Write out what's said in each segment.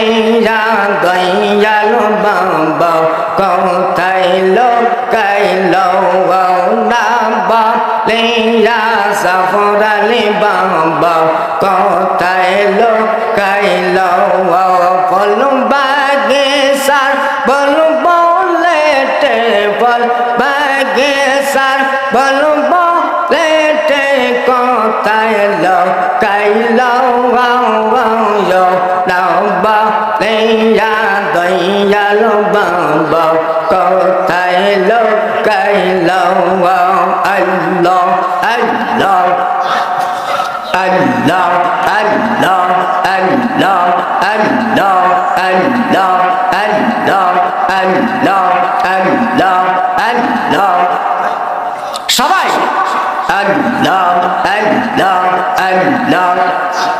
লিয়া দয়াল বাবা, কোথায় লোকাইল নাবা লিয়া সফরালি বাবা, কোথায় লোকাইল ফলুম বাগে সার বলু বলেটে বল বাগে সার বলু বলেটে, কোথায় লোকাইল সবাই আল্লাহ আল্লাহ আল্লাহ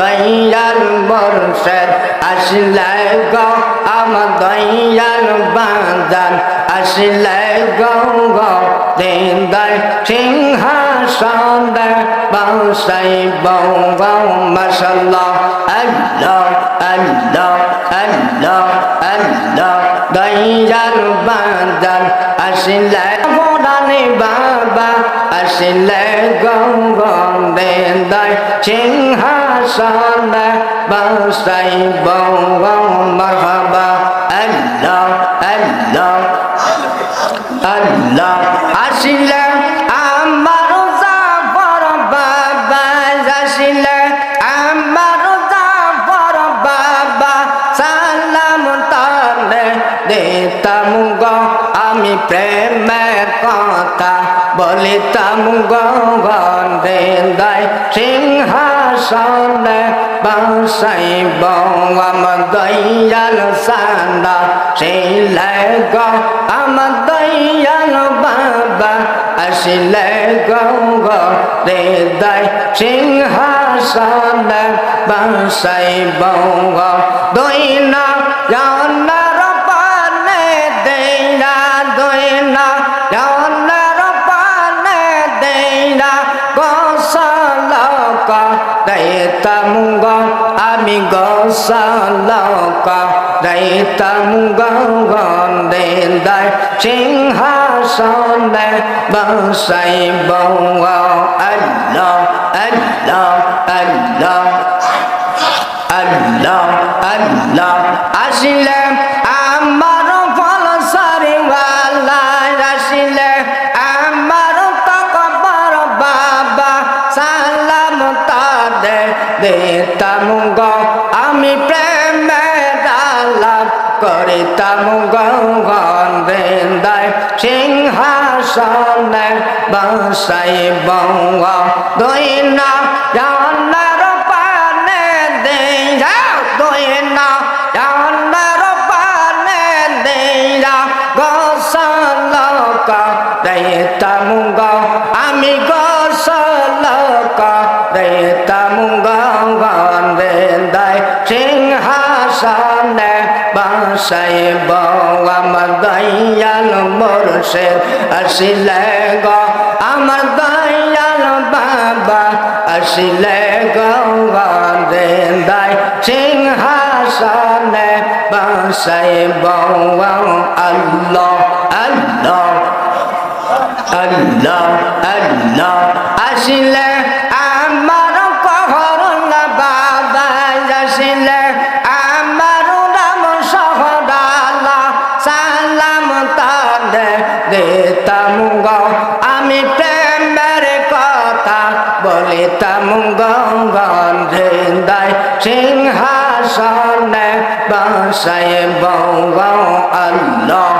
দয়াল বর্ষের আসলে গ, আমার দয়াল বাজার আসলে গৌগ দেদার সিংহাসন বাসাই বৌ বৌ মশাল্লা আল্লাহ আল্লাহ আল্লাহ। দয়াল বাজার আসলে আসলে গঙ্গন দেয় সিংহাসন বাসাই বঙ্গ মহাবা আল্লাহ আল্লাহ আল্লাহ আসিলে আমার জাফর বাবা আসিলে আমার জাফর বাবা সালাম তালে আমি প্রেমের কথা চলিতাম গন্ধে দায় সিংহাসনে বাসাইব আম দয়াল সান্দা শিলে গ আম দয়াল বাবা আসিলে গঙ্গ রে দায় সিংহাসনে বাসাইব দৈন tam go ami go sa lao ca đại tam go gòn đề đại chính ha son đại bao say bao ngao Allah Allah Allah Allah Allah Aslam জানতা দে দেতাম গ। আমি প্রেমে ডালাপ করিতাম গন দেয় সিংহাসনে বসাই বঙ্গ। দই না জানার পানে দে দই না জানার পানে দে গসল দেতাম গ। আমি গসল কা আমার দয়াল বাবা আসিলে গঙ্গন দেয় সিংহাসন বাসাই আল্লাহ আল্লাহ আল্লাহ আল্লাহ আসিলে সিংহাসনে বসাইব আল্লাহ